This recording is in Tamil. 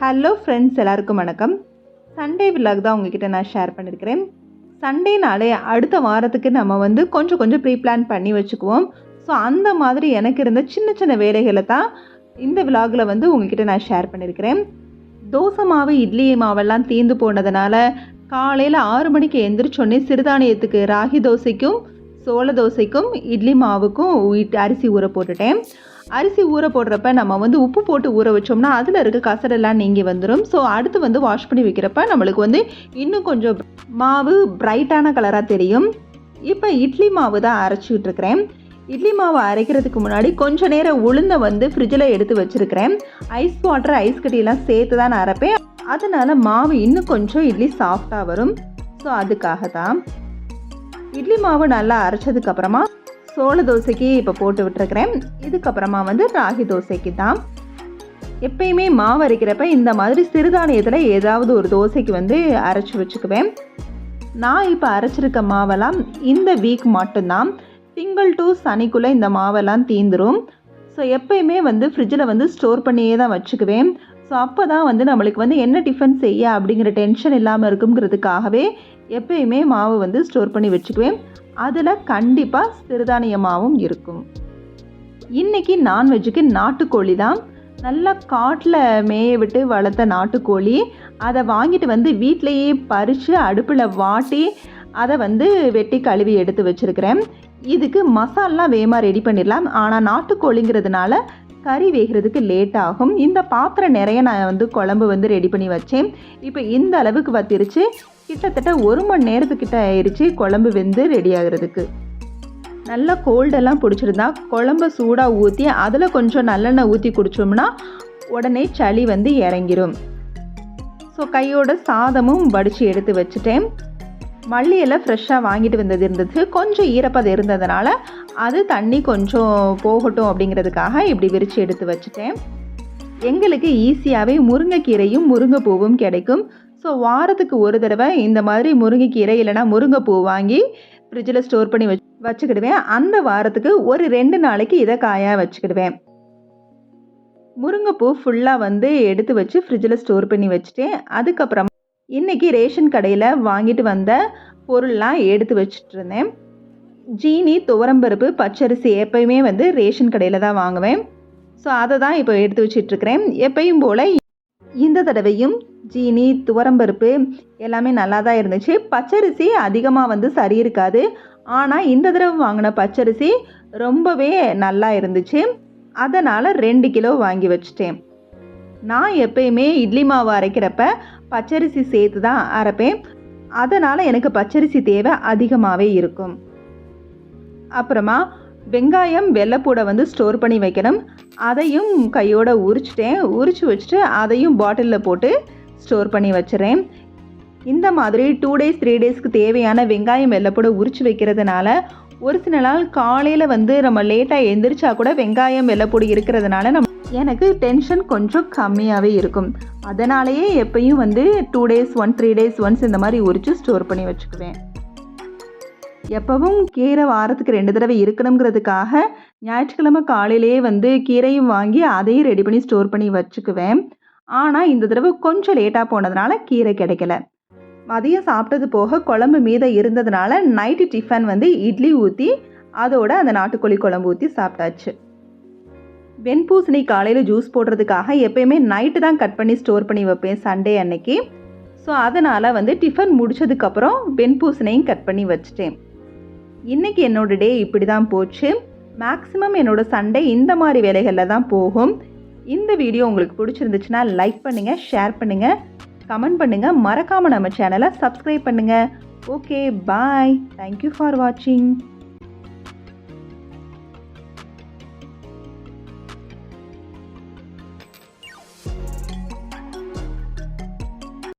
ஹலோ ஃப்ரெண்ட்ஸ் எல்லாருக்கும் வணக்கம். சண்டே விலாக் தான் உங்ககிட்ட நான் ஷேர் பண்ணியிருக்கிறேன் சண்டேனாலே அடுத்த வாரத்துக்கு நம்ம வந்து கொஞ்சம் கொஞ்சம் ப்ரீ பிளான் பண்ணி வச்சுக்குவோம். ஸோ அந்த மாதிரி எனக்கு இருந்த சின்ன சின்ன வேலைகளை தான் இந்த விலாகில் வந்து உங்ககிட்ட நான் ஷேர் பண்ணியிருக்கிறேன் தோசை மாவு இட்லி மாவெல்லாம் தீர்ந்து போனதுனால காலையில் ஆறு மணிக்கு எந்திரிச்சோடனே சிறுதானியத்துக்கு ராகி தோசைக்கும் சோள தோசைக்கும் இட்லி மாவுக்கும் அரிசி ஊற போட்டுட்டேன். அரிசி ஊற போடுறப்ப நம்ம வந்து உப்பு போட்டு ஊற வச்சோம்னா அதில் இருக்க கசடெல்லாம் நீங்கி வந்துடும் ஸோ அடுத்து வந்து வாஷ் பண்ணி வைக்கிறப்ப நம்மளுக்கு வந்து இன்னும் கொஞ்சம் மாவு பிரைட்டான கலராக தெரியும். இப்போ இட்லி மாவு தான் அரைச்சிக்கிட்டு இருக்கிறேன் இட்லி மாவு அரைக்கிறதுக்கு முன்னாடி கொஞ்சம் நேரம் உளுந்தை வந்து ஃப்ரிட்ஜில் எடுத்து வச்சுருக்கிறேன். ஐஸ் வாட்டர் ஐஸ் கட்டியெல்லாம் சேர்த்து தான் அரைப்பேன். அதனால் மாவு இன்னும் கொஞ்சம் இட்லி சாஃப்டாக வரும். ஸோ அதுக்காக தான் இட்லி மாவு நல்லா அரைச்சதுக்கப்புறமா சோள தோசைக்கு இப்போ போட்டு விட்டுருக்கிறேன். இதுக்கப்புறமா வந்து ராகி தோசைக்கு தான். எப்பயுமே மாவு அரைக்கிறப்ப இந்த மாதிரி சிறுதானியத்தில் ஏதாவது ஒரு தோசைக்கு வந்து அரைச்சி வச்சுக்குவேன். நான் இப்போ அரைச்சிருக்க மாவெல்லாம் இந்த வீக் மட்டும்தான். திங்கள் டு சனிக்குள்ளே இந்த மாவெல்லாம் தீந்துரும். ஸோ எப்பயுமே வந்து ஃப்ரிட்ஜில் வந்து ஸ்டோர் பண்ணியே தான் வச்சுக்குவேன். ஸோ அப்போ தான் வந்து நம்மளுக்கு வந்து என்ன டிஃபன் செய்ய அப்படிங்கிற டென்ஷன் இல்லாமல் இருக்குங்கிறதுக்காகவே எப்பயுமே மாவு வந்து ஸ்டோர் பண்ணி வச்சுக்குவேன். அதில் கண்டிப்பாக சிறுதானியமாகவும் இருக்கும். இன்றைக்கி நான்வெஜ்ஜுக்கு நாட்டுக்கோழி தான். நல்லா காட்டில் மேய விட்டு வளர்த்த நாட்டுக்கோழி. அதை வாங்கிட்டு வந்து வீட்டிலையே பறித்து அடுப்பில் வாட்டி அதை வந்து வெட்டி கழுவி எடுத்து வச்சுருக்கிறேன். இதுக்கு மசாலா வேகமாக ரெடி பண்ணிடலாம். ஆனால் நாட்டுக்கோழிங்கிறதுனால கறி வேகிறதுக்கு லேட் ஆகும். இந்த பாத்திரம் நிறைய நான் வந்து குழம்பு வந்து ரெடி பண்ணி வச்சேன். இப்போ இந்த அளவுக்கு வத்திருச்சு. கிட்டத்தட்ட ஒரு மணி நேரத்துக்கிட்ட ஆயிடுச்சு குழம்பு வெந்து ரெடி ஆகிறதுக்கு. நல்லா கோல்டெல்லாம் பிடிச்சிருந்தா குழம்ப சூடாக ஊற்றி அதில் கொஞ்சம் நல்லெண்ணெய் ஊற்றி குடித்தோம்னா உடனே சளி வந்து இறங்கிரும். ஸோ கையோட சாதமும் வடித்து எடுத்து வச்சுட்டேன். மல்லியெல்லாம் ஃப்ரெஷ்ஷாக வாங்கிட்டு வந்தது இருந்தது. கொஞ்சம் ஈரப்பதம் இருந்ததுனால அது தண்ணி கொஞ்சம் போகட்டும் அப்படிங்கிறதுக்காக இப்படி விரித்து எடுத்து வச்சுட்டேன். எங்களுக்கு ஈஸியாகவே முருங்கைக்கீரையும் முருங்கைப்பூவும் கிடைக்கும். ஸோ வாரத்துக்கு ஒரு தடவை இந்த மாதிரி முருங்கைக்கீரை இல்லைனா முருங்கைப்பூ வாங்கி ஃப்ரிட்ஜில் ஸ்டோர் பண்ணி வச்சு வச்சுக்கிடுவேன். அந்த வாரத்துக்கு ஒரு ரெண்டு நாளைக்கு இதை காயாக வச்சுக்கிடுவேன். முருங்கைப்பூ ஃபுல்லாக வந்து எடுத்து வச்சு ஃப்ரிட்ஜில் ஸ்டோர் பண்ணி வச்சுட்டேன். அதுக்கப்புறம் இன்றைக்கி ரேஷன் கடையில் வாங்கிட்டு வந்த பொருள்லாம் எடுத்து வச்சுட்டு இருந்தேன் ஜீனி துவரம்பருப்பு பச்சரிசி எப்பயுமே வந்து ரேஷன் கடையில் தான் வாங்குவேன். ஸோ அதை தான் இப்போ எடுத்து வச்சிட்ருக்கிறேன். எப்பயும் போல் இந்த தடவையும் ஜீனி துவரம்பருப்பு எல்லாமே நல்லா தான் இருந்துச்சு. பச்சரிசி அதிகமாக வந்து சரி இருக்காது. ஆனால் இந்த தடவை வாங்கின பச்சரிசி ரொம்பவே நல்லா இருந்துச்சு. அதனால் ரெண்டு கிலோ வாங்கி வச்சிட்டேன். நான் எப்பயுமே இட்லி மாவு அரைக்கிறப்ப பச்சரிசி சேர்த்து தான் அரைப்பேன். அதனால் எனக்கு பச்சரிசி தேவை அதிகமாகவே இருக்கும். அப்புறமா வெங்காயம் வெள்ளைப்பூடை வந்து ஸ்டோர் பண்ணி வைக்கணும். அதையும் கையோட உரிச்சிட்டேன். உரிச்சு வச்சுட்டு அதையும் பாட்டிலில் போட்டு ஸ்டோர் பண்ணி வச்சுறேன் இந்த மாதிரி டூ டேஸ் த்ரீ டேஸ்க்கு தேவையான வெங்காயம் வெள்ளைப்பூடை உரிச்சு வைக்கிறதுனால ஒரு சில நாள் காலையில் வந்து நம்ம லேட்டாக எந்திரிச்சா கூட வெங்காயம் வெள்ளைப்பூடி இருக்கிறதுனால நம்ம எனக்கு டென்ஷன் கொஞ்சம் கம்மியாகவே இருக்கும். அதனாலேயே எப்பயும் வந்து two days one three days once இந்த மாதிரி உரித்து ஸ்டோர் பண்ணி வச்சுக்குவேன். எப்பவும் கீரை வாரத்துக்கு ரெண்டு தடவை இருக்கணுங்கிறதுக்காக ஞாயிற்றுக்கிழமை காலையிலேயே வந்து கீரையும் வாங்கி அதையும் ரெடி பண்ணி ஸ்டோர் பண்ணி வச்சுக்குவேன். ஆனால் இந்த தடவை கொஞ்சம் லேட்டாக போனதுனால கீரை கிடைக்கல. மதியம் சாப்பிட்டது போக குழம்பு மீதம் இருந்ததுனால நைட்டு டிஃபன் வந்து இட்லி ஊற்றி அதோட அந்த நாட்டுக்கோழி குழம்பு ஊற்றி சாப்பிட்டாச்சு. வெண்பூசணி காலையில் ஜூஸ் போடுறதுக்காக எப்பயுமே நைட்டு தான் கட் பண்ணி ஸ்டோர் பண்ணி வைப்பேன் சண்டே அன்னைக்கு. ஸோ அதனால் வந்து டிஃபன் முடிச்சதுக்கப்புறம் வெண்பூசணையும் கட் பண்ணி வச்சுட்டேன். இன்றைக்கி என்னோடய டே இப்படி தான் போச்சு. மேக்ஸிமம் என்னோடய சண்டே இந்த மாதிரி வேலைகளில் தான் போகும். இந்த வீடியோ உங்களுக்கு பிடிச்சிருந்துச்சுன்னா லைக் பண்ணுங்கள் ஷேர் பண்ணுங்கள் கமெண்ட் பண்ணுங்கள் மறக்காமல் நம்ம சேனலை சப்ஸ்கிரைப் பண்ணுங்கள் ஓகே பாய் தேங்க்யூ ஃபார் வாட்சிங்